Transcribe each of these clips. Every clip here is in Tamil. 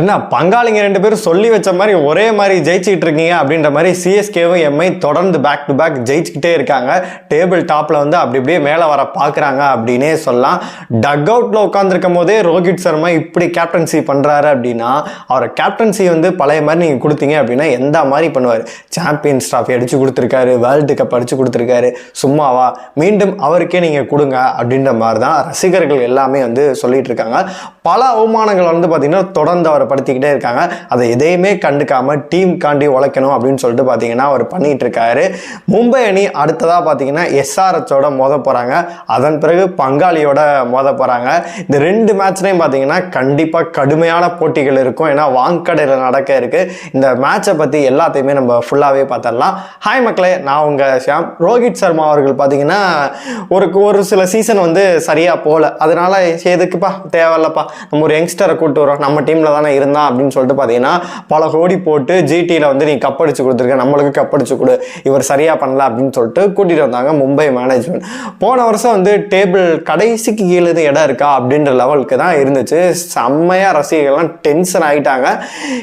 என்ன பங்காளிங்க ரெண்டு பேரும் சொல்லி வச்ச மாதிரி ஒரே மாதிரி ஜெயிச்சுக்கிட்டு இருக்கீங்க அப்படின்ற மாதிரி சிஎஸ்கேவும் எம்ஐ தொடர்ந்து பேக் டு பேக் ஜெயிச்சுக்கிட்டே இருக்காங்க. டேபிள் டாப்பில் வந்து அப்படி அப்படியே மேலே வர பார்க்குறாங்க அப்படின்னே சொல்லலாம். டக் அவுட்டில் உட்காந்துருக்கும் போதே ரோஹித் சர்மா இப்படி கேப்டன்சி பண்ணுறாரு அப்படின்னா அவரை கேப்டன்சி வந்து பழைய மாதிரி நீங்கள் கொடுத்தீங்க அப்படின்னா எந்த மாதிரி பண்ணுவார்? சாம்பியன்ஸ் ட்ராஃபி அடித்து கொடுத்துருக்காரு வேர்ல்டு கப் அடிச்சு கொடுத்துருக்காரு. சும்மாவா? மீண்டும் அவருக்கே நீங்கள் கொடுங்க அப்படின்ற மாதிரி தான் ரசிகர்கள் எல்லாமே வந்து சொல்லிகிட்டு இருக்காங்க. பல அவமானங்கள் வந்து பார்த்திங்கன்னா தொடர்ந்து அவர் படுத்திக்கிட்டே இருக்காங்க. அதை எதையுமே கண்டுக்காம டீம் காண்டி உழைக்கணும் அப்படின்னு சொல்லிட்டு பார்த்தீங்கன்னா அவர் பண்ணிட்டு இருக்காரு. மும்பை அணி அடுத்ததாக பார்த்தீங்கன்னா எஸ்ஆர்எச்சோட மோத போகிறாங்க அதன் பிறகு பங்காளியோட மோத போகிறாங்க இந்த ரெண்டு மேட்ச்லையும் பார்த்தீங்கன்னா கண்டிப்பாக கடுமையான போட்டிகள் இருக்கும். ஏன்னா வாங்கடையில் நடக்க இருக்கு. இந்த மேட்சை பற்றி எல்லாத்தையுமே நம்ம ஃபுல்லாகவே பார்த்துடலாம் ஹாய் மக்களே நான் உங்கள் ஷியாம். ரோஹித் சர்மா அவர்கள் பார்த்தீங்கன்னா ஒரு ஒரு சில சீசன் வந்து சரியாக போகல. அதனால எதுக்குப்பா? தேவையில்லப்பா. நம்ம ஒரு யங்ஸ்டரை கூட்டு வரோம் நம்ம டீமில் தானே இருந்தான் அப்படின்னு சொல்லிட்டு பார்த்தீங்கன்னா பல கோடி போட்டு ஜிடியில் வந்து நீ கப்படிச்சு கொடுத்துருக்க நம்மளுக்கு கப்படிச்சு கொடு இவர் சரியாக பண்ணல அப்படின்னு சொல்லிட்டு கூட்டிகிட்டு வந்தாங்க மும்பை மேனேஜ்மெண்ட் போன வருஷம் வந்து டேபிள் கடைசிக்கு கீழே இடம் இருக்கா அப்படின்ற லெவலுக்கு தான் இருந்துச்சு. செம்மையாக ரசிகர்கள்லாம் டென்ஷன் ஆகிட்டாங்க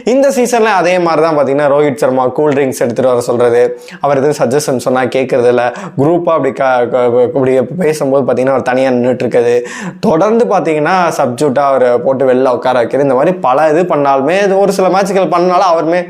இந்த சீசனில் அதே மாதிரி தான் பார்த்தீங்கன்னா ரோஹித் சர்மா கூல் ட்ரிங்க்ஸ் எடுத்துகிட்டு வர சொல்கிறது அவர் எதுவும் சஜஷன் சொன்னால் கேட்குறது இல்லை. குரூப்பாக அப்படி க க- இப்படி பேசும்போது பார்த்தீங்கன்னா அவர் தனியாக நின்றுட்டு இருக்குது. தொடர்ந்து பார்த்தீங்கன்னா சப்ஜூட்டாக அவர் போட்டு வெளில உட்கார வைக்கிறது. இந்த மாதிரி பல இது பண்ணாலுமே ஒரு சில மேட்ச்கள் பண்ணாலும் அவருமே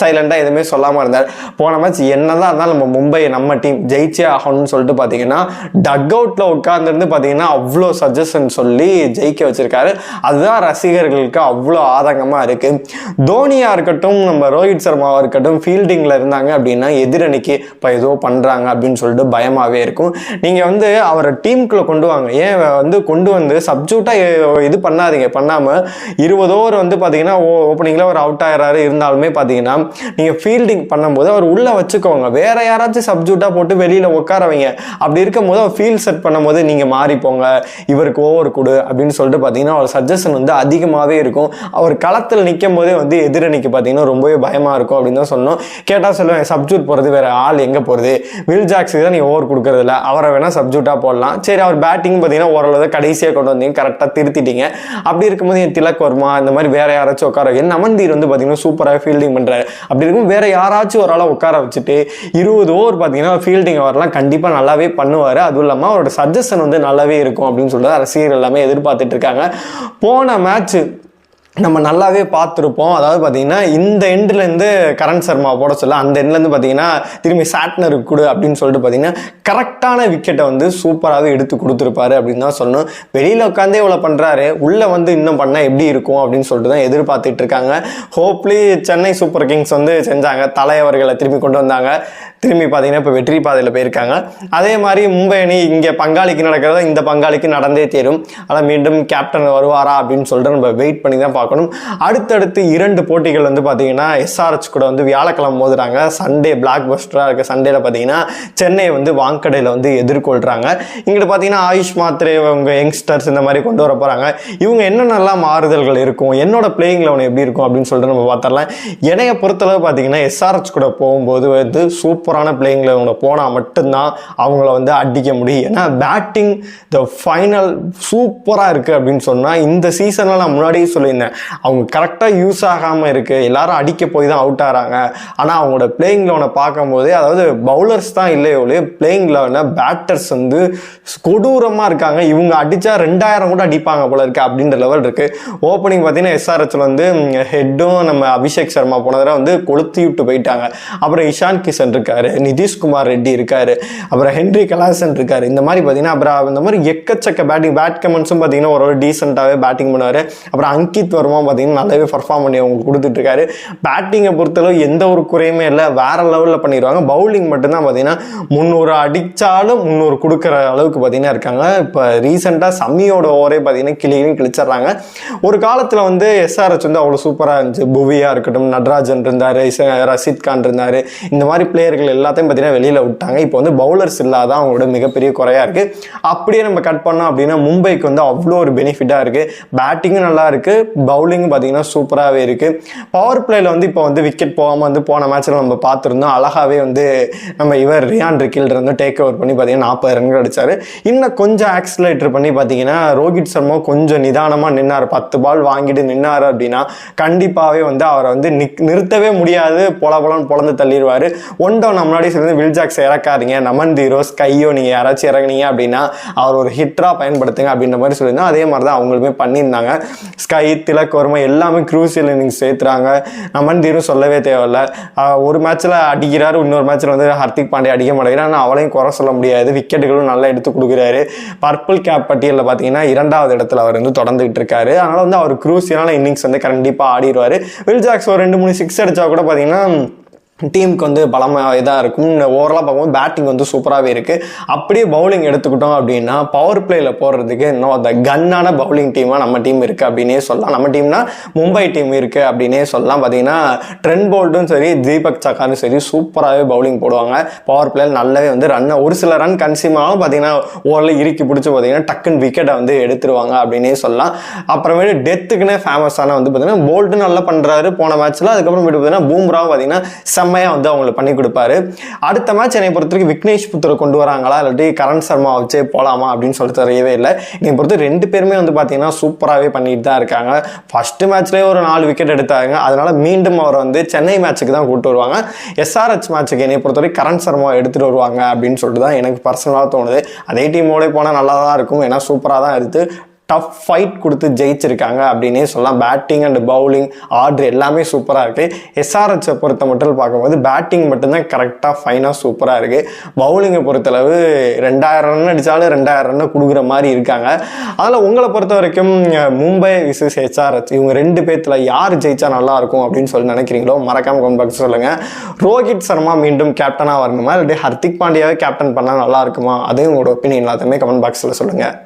சைலண்டாக எதுவுமே சொல்லாமல் இருந்தார். போன மேட்ச் என்னதான் இருந்தாலும் நம்ம மும்பை நம்ம டீம் ஜெயிச்சே ஆகணும்னு சொல்லிட்டு பார்த்தீங்கன்னா டக் அவுட்டில் உட்காந்துருந்து பார்த்தீங்கன்னா அவ்வளோ சஜஷன் சொல்லி ஜெயிக்க வச்சுருக்காரு. அதுதான் ரசிகர்களுக்கு அவ்வளோ ஆதங்கமாக இருக்குது தோனியாக இருக்கட்டும் நம்ம ரோஹித் சர்மாவாக இருக்கட்டும் ஃபீல்டிங்கில் இருந்தாங்க அப்படின்னா எதிரணிக்கு இப்போ ஏதோ பண்ணுறாங்க அப்படின்னு சொல்லிட்டு பயமாகவே இருக்கும். நீங்கள் வந்து அவரை டீமுக்குள்ளே கொண்டு வாங்க. ஏன் வந்து கொண்டு வந்து சப்ஜூட்டாக இது பண்ணாதீங்க. பண்ணாமல் இருபது ஓவர் வந்து பார்த்தீங்கன்னா ஓப்பனிங்கில் ஒரு அவுட் ஆகிறாரு இருந்தாலுமே பார்த்தீங்கன்னா நீங்கள் ஃபீல்டிங் பண்ணும்போது அவர் உள்ளே வச்சுக்கோங்க. வேறு யாராச்சும் சப்ஜூட்டாக போட்டு வெளியில் உட்கார வைங்க அப்படி இருக்கும்போது அவர் ஃபீல்ட் செட் பண்ணும்போது நீங்கள் மாறி போங்க. இவருக்கு ஓவர் கொடு அப்படின்னு சொல்லிட்டு பார்த்தீங்கன்னா அவர் சஜஷன் வந்து அதிகமாகவே இருக்கும். அவர் களத்தில் நிற்கும் போதே வந்து எதிரணிக்கு பார்த்தீங்கன்னா ரொம்பவே பயமாக இருக்கும் அப்படின்னு தான் சொன்னோம். கேட்டால் சொல்லுவேன் சப்ஜூட் போகிறது வேறு ஆள் எங்கே போகிறது வில் ஜாக்ஸுக்கு தான் நீங்கள் ஓவர் கொடுக்கறது அவரை வேணால் சப்ஜூட்டாக போடலாம். சரி அவர் பேட்டிங் பார்த்தீங்கன்னா ஓரளவு கடைசியாக கொண்டு வந்தீங்க. கரெக்டாக திருத்திட்டீங்க. அப்படி இருக்கும்போது என் திலக் வர்மா இந்த மாதிரி வேற யாராச்சும் உட்கார என் அமன்தீர் வந்து பார்த்தீங்கன்னா சூப்பராக ஃபீல்டிங் பண்ணுறாரு அப்படி இருக்கும் வேற யாராச்சும் ஒரு ஆளை உட்கார வச்சுட்டு இருபது ஓவர் பார்த்தீங்கன்னா ஃபீல்டிங் அவர்லாம் கண்டிப்பாக நல்லாவே பண்ணுவார். அதுவும் இல்லாமல் அவரோட சஜஷன் வந்து நல்லாவே இருக்கும் அப்படின்னு சொல்லிட்டு அரசியல் எல்லாமே எதிர்பார்த்துட்டு இருக்காங்க. போன மேட்ச் நம்ம நல்லாவே பார்த்துருப்போம். அதாவது பார்த்தீங்கன்னா இந்த எண்ட்லேருந்து கரண் சர்மா போட சொல்ல அந்த எண்ட்லேருந்து பார்த்தீங்கன்னா திரும்பி சாட்னர் கொடு அப்படின்னு சொல்லிட்டு பார்த்தீங்கன்னா கரெக்டான விக்கெட்டை வந்து சூப்பராகவே எடுத்து கொடுத்துருப்பாரு அப்படின்னு தான் சொல்லணும். வெளியில் உட்காந்தே இவ்வளோ பண்ணுறாரு உள்ளே வந்து இன்னும் பண்ணால் எப்படி இருக்கும் அப்படின்னு சொல்லிட்டு தான் எதிர்பார்த்துட்டு இருக்காங்க. ஹோப்லி சென்னை சூப்பர் கிங்ஸ் வந்து செஞ்சாங்க. தலைவர்களை திரும்பி கொண்டு வந்தாங்க. திரும்பி பார்த்தீங்கன்னா இப்போ வெற்றி பாதையில் போயிருக்காங்க. அதே மாதிரி மும்பை அணி இங்கே பங்காளிக்கு நடக்கிறத இந்த பங்காளிக்கு நடந்தே தேரும். ஆனால் மீண்டும் கேப்டன் வருவாரா அப்படின்னு சொல்லிட்டு நம்ம வெயிட் பண்ணி தான் பார்க்கணும். அடுத்தடுத்து இரண்டு போட்டிகள் வந்து பார்த்தீங்கன்னா எஸ்ஆர்ஹெச் கூட வந்து வியாழக்கிழமை மோதுறாங்க. சண்டே பிளாக் பஸ்டராக இருக்க சண்டேல பார்த்தீங்கன்னா சென்னை வந்து வாங்கடையில் வந்து எதிர்கொள்கிறாங்க இங்கிட்ட பார்த்தீங்கன்னா ஆயுஷ் மாத்திரை அவங்க யங்ஸ்டர்ஸ் இந்த மாதிரி கொண்டு வர போகிறாங்க இவங்க என்னென்னலாம் மாறுதல்கள் இருக்கும்? என்னோட பிளேயிங் லெவன் எப்படி இருக்கும் அப்படின்னு சொல்லிட்டு நம்ம பார்த்தரலாம் என்னைய பொறுத்தளவு பார்த்தீங்கன்னா எஸ்ஆர்ஹெச் கூட போகும்போது வந்து சூப்பரான பிளேயிங் லெவனில் போனால் மட்டும்தான் அவங்கள வந்து அடிக்க முடியும். ஏன்னா பேட்டிங் த ஃபைனல் சூப்பராக இருக்குது அப்படின்னு சொன்னால் இந்த சீசனில் நான் முன்னாடியே சொல்லியிருந்தேன். அவங்க கரெக்டாக யூஸ் ஆகாமல் இருக்குது எல்லாரும் அடிக்க போய் தான் அவுட் ஆகிறாங்க ஆனால் அவங்களோட பிளேயிங் லெவனை பார்க்கும்போது அதாவது பவுலர்ஸ் தான் இல்லையோ பிளேயிங் லெவனில் பேட்டர்ஸ் வந்து கொடூரமாக இருக்காங்க. இவங்க அடித்தா ரெண்டாயிரம் கூட அடிப்பாங்க போல இருக்குது அப்படின்ற லெவல் இருக்குது ஓப்பனிங் பார்த்தீங்கன்னா எஸ்ஆர்ஹெச்ல வந்து ஹெட்டும் நம்ம அபிஷேக் சர்மா போன தடவை வந்து கொளுத்தி விட்டு போயிட்டாங்க. அப்புறம் இஷான் கிஷன் இருக்காரு நிதிஷ்குமார் ரெட்டி இருக்காரு அப்புறம் ஹென்ரி கலாசன் இருக்காரு. இந்த மாதிரி பார்த்தீங்கன்னா அப்புறம் இந்த மாதிரி எக்கச்சக்க பேட்டிங் பேட் கமெண்ட்ஸும் பார்த்தீங்கன்னா ஒரு டீசெண்டாகவே பேட்டிங் பண்ணுவார். அப்புறம் அங்கித் வர்மா பார்த்தீங்கன்னா நல்லாவே பர்ஃபார்ம் பண்ணி அவங்க கொடுத்துட்ருக்காரு. பேட்டிங்கை பொறுத்தளவு எந்த ஒரு குறையுமே இல்லை. வேற லெவலில் பண்ணிடுவாங்க. பவுலிங் மட்டும்தான் பார்த்தீங்கன்னா முந்நூறு அடித்தாலும் முந்நூறு கொடுக்குற அளவுக்கு பார்த்தீங்கன்னா இருக்காங்க. இப்போ ரீசெண்டாக சம்மியோட ஓவரே பார்த்தீங்கன்னா கிளியும் கிழிச்சிடுறாங்க. ஒரு காலத்தில் வந்து எஸ்ஆர்ஹெச் வந்து அவ்வளோ சூப்பராக இருந்துச்சு. புவியாக இருக்கட்டும் நட்ராஜன் இருந்தார் ரஷித் கான் இருந்தார். இந்த மாதிரி பிளேயர்கள் எல்லாத்தையும் பார்த்தீங்கன்னா வெளியில் விட்டாங்க. இப்போ வந்து பவுலர்ஸ் இல்லாத அவங்களோட மிகப்பெரிய குறையாக இருக்குது அப்படியே நம்ம கட் பண்ணோம் அப்படின்னா மும்பைக்கு வந்து அவ்வளோ ஒரு பெனிஃபிட்டாக இருக்குது பேட்டிங்கும் நல்லா இருக்குது பவுலிங் பார்த்தீங்கன்னா சூப்பராகவே இருக்குது பவர் பிளேயில் வந்து இப்போ வந்து விக்கெட் போகாமல் வந்து போன மேட்ச்சில் நம்ம பார்த்துருந்தோம். அழகாகவே வந்து நம்ம இவர் ரியான் ரிக்கில் இருந்து டேக் ஓவர் பண்ணி பார்த்தீங்கன்னா நாற்பது ரன்கள் அடித்தார் இன்னும் கொஞ்சம் ஆக்சிலேட்டர் பண்ணி பார்த்தீங்கன்னா ரோஹித் சர்மா கொஞ்சம் நிதானமாக நின்னார். பத்து பால் வாங்கிட்டு நின்னார் அப்படின்னா கண்டிப்பாகவே வந்து அவரை வந்து நிக் நிறுத்தவே முடியாது. பொல பொலன்னு பொழந்து தள்ளிடுவார் ஒன் டவுன் முன்னாடி சேர்ந்து வில் ஜாக்ஸ் இறக்காதீங்க. நமன் தீரோஸ் கையோ நீங்கள் யாராச்சும் இறங்குனீங்க அப்படின்னா அவர் ஒரு ஹிட்டராக பயன்படுத்துங்க அப்படின்ற மாதிரி சொல்லியிருந்தோம் அதே மாதிரி தான் அவங்களுமே பண்ணியிருந்தாங்க. ஸ்கை திலக் வர்மா எல்லாமே க்ரூசியல் இன்னிங்ஸ் சேர்த்துறாங்க. நமன் தீரும் சொல்லவே தேவையில்ல. ஒரு மேட்ச்சில் அடிக்கிறாரு இன்னொரு மேட்ச்சில் வந்து ஹர்திக் பாண்டே அடிக்க மாட்டேங்கிறார். ஆனால் அவளையும் குறை சொல்ல முடியாது. விக்கெட்டுகளும் நல்லா எடுத்து கொடுக்குறாரு. பர்பிள் கேப் பட்டியலில் பார்த்தீங்கன்னா இரண்டாவது இடத்துல அவர் வந்து தொடர்ந்துகிட்டு இருக்காரு. அதனால் வந்து அவர் க்ரூசியலான இன்னிங்ஸ் வந்து கண்டிப்பாக ஆடிடுவார். வில் ஜாக்ஸ் ஒரு ரெண்டு மூணு சிக்ஸ் அடித்தா கூட பார்த்தீங்கன்னா டீமுக்கு வந்து பலமாக இதாக இருக்கும். ஓவராலாக பார்க்கும்போது பேட்டிங் வந்து சூப்பராகவே இருக்குது அப்படியே பவுலிங் எடுத்துக்கிட்டோம் அப்படின்னா பவர் பிளேயில் போடுறதுக்கு இன்னும் அந்த கன்னான பவுலிங் டீமாக நம்ம டீம் இருக்குது அப்படின்னே சொல்லலாம். நம்ம டீம்னா மும்பை டீம் இருக்குது அப்படின்னே சொல்லலாம். பார்த்தீங்கன்னா ட்ரெண்ட் போல்ட்டும் சரி தீபக் சக்காரும் சரி சூப்பராகவே பவுலிங் போடுவாங்க. பவர் பிளேயில் நல்லாவே வந்து ரன்னை ஒரு சில ரன் கன்சியூம் ஆகும் பார்த்தீங்கன்னா ஓவரில் இறுக்கி பிடிச்சி பார்த்தீங்கன்னா டக்குன்னு விக்கெட்டை வந்து எடுத்துருவாங்க அப்படின்னே சொல்லலாம். அப்புறமேட்டு டெத்துக்குன்னே ஃபேமஸான வந்து பார்த்தீங்கன்னா போல்ட்டு நல்லா பண்ணுறாரு போன மேட்ச்சில் அதுக்கப்புறம் பார்த்தீங்கன்னா பூம்ராவும் பார்த்தீங்கன்னா செம்மையாக வந்து அவங்களுக்கு பண்ணி கொடுப்பாரு. அடுத்த மேட்ச் என்னை பொறுத்த வரைக்கும் விக்னேஷ் புத்தரை கொண்டு வராங்களா? இல்லாட்டி கரண் சர்மா வச்சே போகலாமா அப்படின்னு சொல்லிட்டு தெரியவே இல்லை. என்னை பொறுத்து ரெண்டு பேருமே வந்து பார்த்தீங்கன்னா சூப்பராகவே பண்ணிட்டு தான் இருக்காங்க. ஃபர்ஸ்ட் மேட்ச்லேயே ஒரு நாலு விக்கெட் எடுத்தாங்க. அதனால் மீண்டும் அவரை வந்து சென்னை மேட்ச்சுக்கு தான் கூப்பிட்டு வருவாங்க. எஸ்ஆர்ஹெச் மேட்ச்சுக்கு என்னை பொறுத்த வரைக்கும் கரண் சர்மா எடுத்துகிட்டு வருவாங்க அப்படின்னு சொல்லிட்டு தான் எனக்கு பர்சனலாக தோணுது. அதே டீமோடய போனால் நல்லா தான் இருக்கும். ஏன்னா சூப்பராக தான் எடுத்து டஃப் ஃபைட் கொடுத்து ஜெயிச்சிருக்காங்க அப்படின்னே சொல்லலாம். பேட்டிங் அண்ட் பவுலிங் ஆர்டர் எல்லாமே சூப்பராக இருக்குது எஸ்ஆர்ஹெச்சை பொறுத்த மட்டும் பார்க்கும்போது பேட்டிங் மட்டும்தான் கரெக்டாக ஃபைனாக சூப்பராக இருக்குது பவுலிங்கை பொறுத்தளவு ரெண்டாயிரம் ரன் அடித்தாலும் ரெண்டாயிரம் ரன்னை கொடுக்குற மாதிரி இருக்காங்க. அதில் உங்களை பொறுத்த வரைக்கும் மும்பை விசஸ் எஸ்ஆர்ஹெச் இவங்க ரெண்டு பேர்த்தில் யார் ஜெயிச்சா நல்லா இருக்கும் அப்படின்னு சொல்லி நினைக்கிறீங்களோ மறக்காமல் கமெண்ட் பாக்ஸ் சொல்லுங்கள் ரோஹித் சர்மா மீண்டும் கேப்டனாக வரணுமா? இல்லாட்டி ஹர்திக் பாண்டியாவே கேப்டன் பண்ணால் நல்லா இருக்குமா? அதையும் உங்களோட ஒப்பீனியன் எல்லாத்தையுமே கமெண்ட் பாக்ஸில் சொல்லுங்கள்